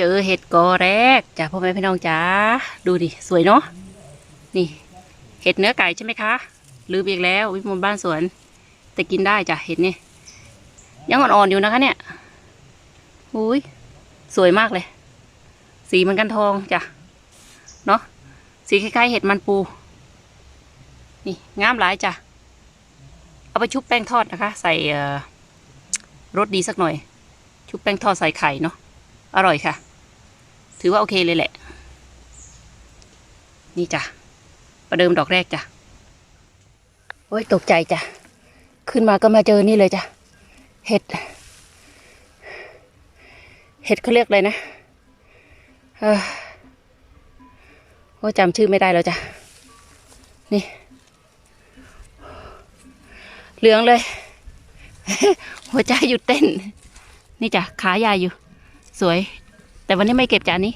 เจอเห็ดกอแรกจ้ะพ่อแม่พี่น้องจ้าดูดิสวยเนาะนี่ เห็ดเนื้อไก่ใช่ไหมคะลืมอีกแล้ววิมลบ้านสวน แต่กินได้จ้ะเห็ดนี่ยังอ่อนๆอยู่นะคะ เนี่ยอุ้ยสวยมากเลย สีเหมันกันทองจ้ะเนาะสีคล้ายๆเห็ดมันปู นี่งามหลายจ้ะเอาไปชุบแป้งทอดนะคะ ใส่รสดีสักหน่อย ชุบแป้งทอดใส่ไข่เนาะอร่อยค่ะ ถือว่าโอเคเลยแหละ นี่จ้ะ ประเดิมดอกแรกจ้ะ โอ้ยตกใจจ้ะ ขึ้นมาก็มาเจอนี่เลยจ้ะ เห็ด เห็ดเขาเรียกอะไรนะ เออโอ้จำชื่อไม่ได้แล้วจ้ะ นี่ เหลืองเลย หัวใจหยุดเต้น นี่จ้ะ ขาใหญ่อยู่ สวย แต่วันนี้ไม่เก็บจานนี้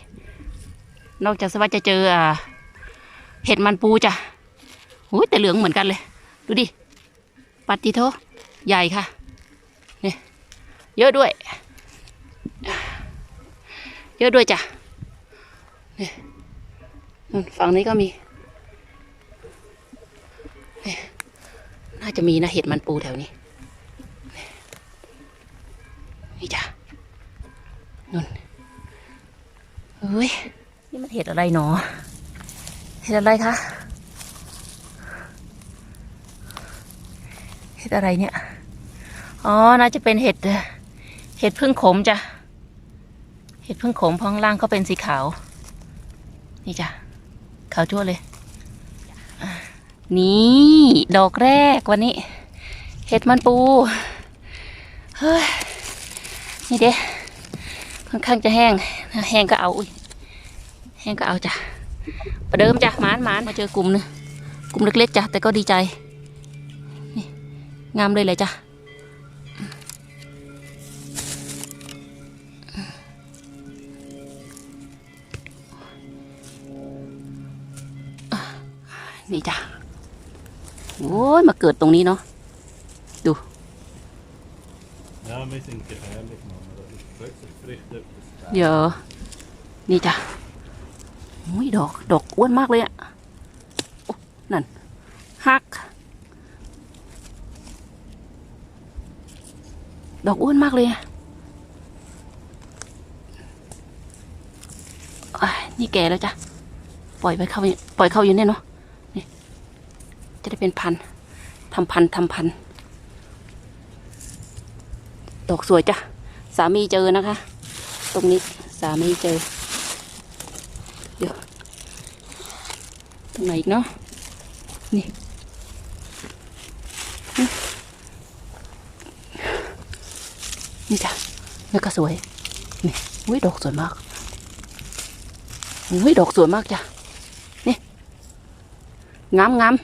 นอกจากสวัสดจะเจออ่าเห็ดมันปูจ้ะโอ้ยแต่เหลืองเหมือนกันเลย ดูดิ ปัตติโทใหญ่ค่ะเนี่ยเยอะด้วย เยอะด้วยจ้ะนี่นู่นฝั่งนี้ก็มีนี่น่าจะมีนะเห็ดมันปูแถวนี้ นี่จ้ะนู่น เฮ้ย นี่มันเห็ดอะไรหนอ เห็ดอะไรคะ เห็ดอะไรเนี่ย อ๋อ น่าจะเป็นเห็ด เห็ดพึ่งขมจ้ะ เห็ดพึ่งขมเพราะข้างล่างก็เป็นสีขาว นี่จ้ะ ขาวจั่วเลย นี่ ดอกแรกวันนี้ เห็ดมันปู เฮ้ย นี่เด้ค่อนข้างจะแห้ง แห้งก็เอาอุ้ย แห้งก็เอาจ้ะประเดิมจ้ะหมานหมานมาเจอกลุ่มหนึงกลุ่มเล็กๆจ้ะแต่ก็ดีใจนี่งามเลยเลยจ้ะนี่จ้ะโอ้ยมาเกิดตรงนี้เนาะ Ja, men jag tänker härligt mamma. Det är så friskt upp. เดี๋ยวนี่จ้ะ อุ้ยดอก ดอกอ้วนมากเลยอะนั่นฮัก ดอกอ้วนมากเลยอะนี่แก่แล้วจ้ะ ปล่อยไปเข้าปล่อยเข้าอยู่เนี่ยเนาะ นี่ จะได้เป็นพัน ทำพันทำพัน ดอกสวยจ้ะ สามีเจอนะคะ ตรงนี้สามีเจอ เดี๋ยว ตรงไหนอีกเนาะนี่นี่จ้ะนี่ก็สวยนี่อุ้ยดอกสวยมากอุ้ยดอกสวยมากจ้ะนี่งามงาม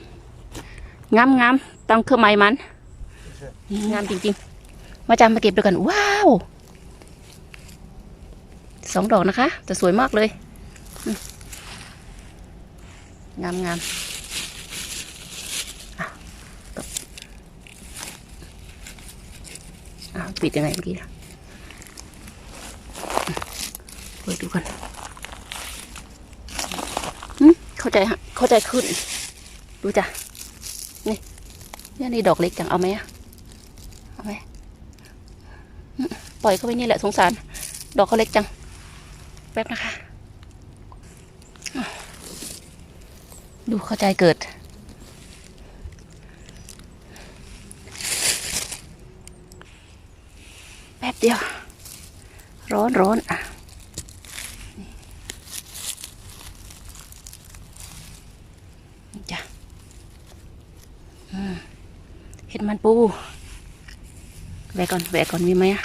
งามงามต้องเครื่องไม้มันงามจริงๆ มาจำมาเก็บด้วยกัน ว้าวสองดอกนะคะแต่สวยมากเลยอื งามงามอะตบอะปิดยังไงเมื่อกี้นะเปิดดูกันอืมเข้าใจฮะเข้าใจขึ้น ดูจ้ะ นี่เนี่ยนี่ดอกเล็กจัง เอาไหมอะเอาไหมอืมปล่อยเข้าไปนี่แหละสงสาร ดอกเขาเล็กจัง แป๊บนะคะ ดูเข้าใจเกิด แป๊บเดียว ร้อนร้อนอะจ้ะเห็ดมันปูแหวกก่อนแหวกก่อนมีไหมอะ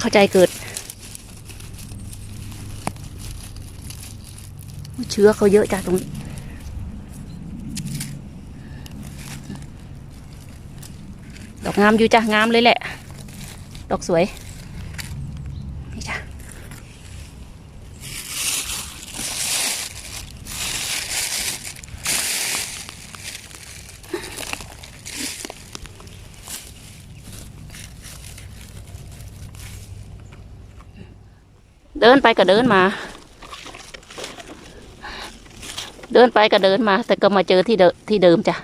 เข้าใจเกิด เชื้อเขาเยอะจ้ะตรงนี้ดอกงามอยู่จ้ะงามเลยแหละ ดอกสวยนี่จ้ะเดินไปก็เดินมา เดินไปก็เดินมา แต่ก็มาเจอที่เดิมที่เดิมจ้ะ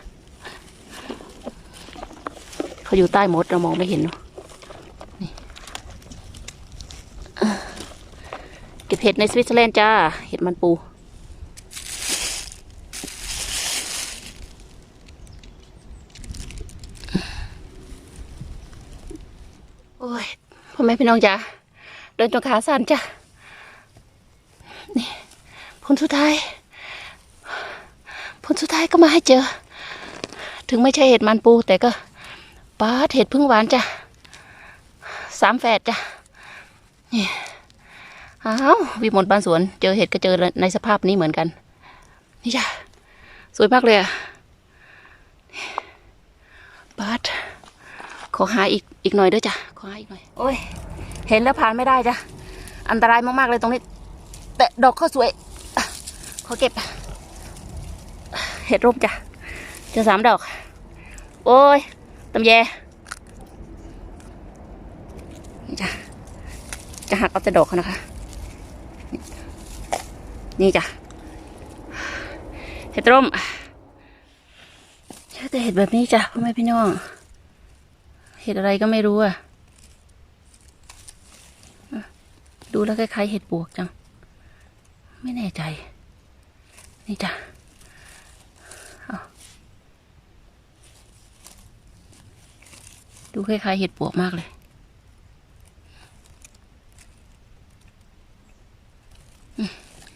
เขาอยู่ใต้มดเรามองไม่เห็นเนาะนี่เก็บเห็ดในสวิตเซอร์แลนด์จ้า เห็ดมันปู โอ้ยพ่อแม่พี่น้องจ้ะเดินจนขาสั่นจ้ะนี่ผลสุดท้าย ผลสุดท้ายก็มาให้เจอ ถึงไม่ใช่เห็ดมันปูแต่ก็ปาดเห็ดพึ่งหวานจ้ะสามแฝดจ้ะนี่อ้าววิมลบ้านสวน เจอเห็ดก็เจอในสภาพนี้เหมือนกัน นี่จ้ะสวยมากเลยอะปาดขอหาอีกอีกหน่อยด้วยจ้ะขอหาอีกหน่อยโอ้ยเห็นแล้วผ่านไม่ได้จ้ะอันตรายมากๆเลยตรงนี้ แต่ดอกเขาสวยขอเก็บ เห็ดร่มจ้ะเจอสามดอก โอ้ยตำแยนี่จ้ะจะหักเอาแต่ดอกเขานะคะ นี่จ้ะเห็ดร่มแต่เห็ดแบบนี้จ้ะพ่อแม่พี่น้อง เห็ดอะไรก็ไม่รู้อะอะดูแล้วคล้ายๆเห็ดปวกจัง ไม่แน่ใจ นี่จ้ะเอา ดูคล้ายๆเห็ดปวกมากเลย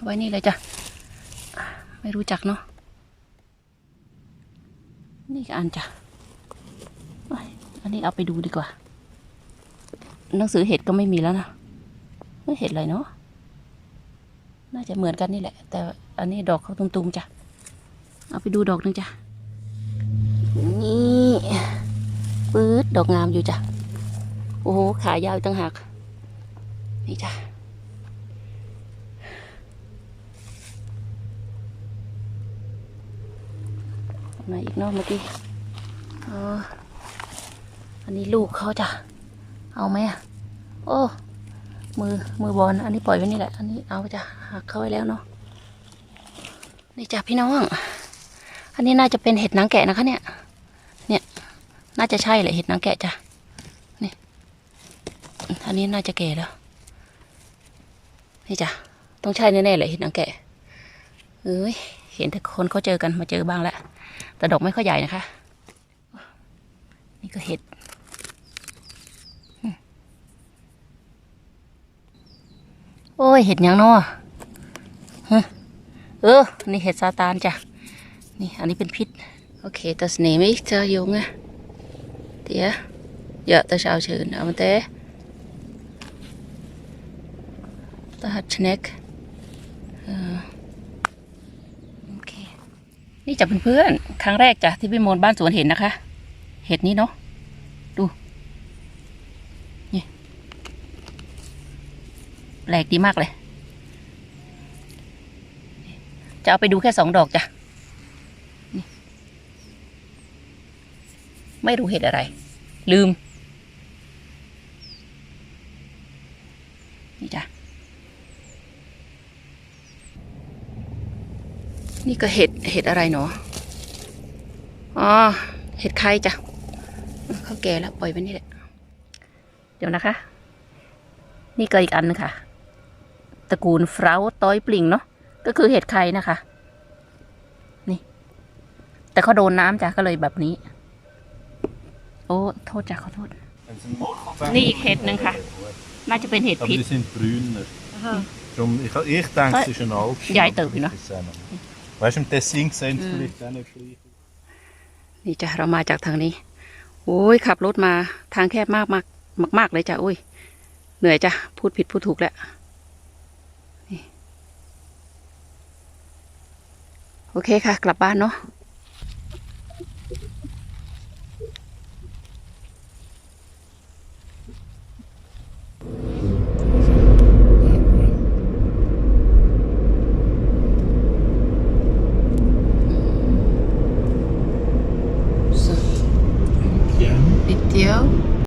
ไว้นี่เลยจ้ะ ไม่รู้จักเนาะ นี่ก็อันจ้ะ อันนี้เอาไปดูดีกว่า หนังสือเห็ดก็ไม่มีแล้วนะเฮ้ยเห็ดอะไรเนาะ น่าจะเหมือนกันนี่แหละ แต่อันนี้ดอกเขาตุมๆจ้ะ เอาไปดูดอกหนึงจ้ะ นี่ ปื๊ดดอกงามอยู่จ้ะ โอ้โห ขายาวตั้งหากนี่จ้ะไหนอีกเนอกเมื่อกี้อ๋ออันนี้ลูกเขาจ้ะ เอาไหมอะ โอ้ มือ มือบอล อันนี้ปล่อยไว้นี่แหละ อันนี้เอาจ้ะ หักเข้าไว้แล้วเนาะ นี่จ้ะพี่น้อง อันนี้น่าจะเป็นเห็ดนางแกะนะคะเนี่ย น่าจะใช่แหละเห็ดนางแกะจ้ะนี่อันนี้น่าจะแก่แล้ว นี่จ้ะต้องใช่แน่ๆเลยเห็ดนางแกะเอ้ยเห็นแต่คนเขาเจอกันมาเจอบ้างแล้วแต่ดอกไม่ค่อยใหญ่นะคะ นี่ก็เห็ดโอ้ยเห็ดยังเนาะเออ นี่เห็ดซาตานจ้ะ นี่ อันนี้เป็นพิษ โอเค das nehme ich zur Junge. Der. Ja, das ist auch schön. Aber der. Da hat Schneck. Äh. โอเคนี่จะเพื่อนๆครั้งแรกจ้ะที่พี่มนบ้านสวนเห็นนะคะ เห็ดนี้เนาะดูนี่แปลกดีมากเลย จะเอาไปดูแค่สองดอกจ้ะ ไม่รู้เห็ดอะไร ลืม นี่จ้ะ นี่ก็เห็ดเห็ดอะไรเนาะอ๋อเห็ดไข่จ้ะเขาแก่แล้วปล่อยไว้นี่แหละเดี๋ยวนะคะ นี่ก็อีกอันนึงค่ะตระกูลฟราวต้อยปลิงเนาะก็คือเห็ดไข่นะคะ นี่ แต่เขาโดนน้ำจ้ะก็เลยแบบนี้ โอ้โทษจ้ะขอโทษ En zijn mond- นี่อีกเห็ดหนึ่งค่ะ น่าจะเป็นเห็ด Aber พิษ die sind brüner. Darum, ich, ich denke, es ist ein Alp. Ja, ich denke, ne? Weißt du, im Tessin sehen sie vielleicht auch nicht gleich. นี่จ้ะเรามาจากทางนี้ โอ้ยขับรถมาทางแคบมากมากมากมากเลยจ้ะอุ้ย เหนื่อยจ้ะพูดผิดพูดถูกแล้วนี่โอเคค่ะ กลับบ้านเนาะ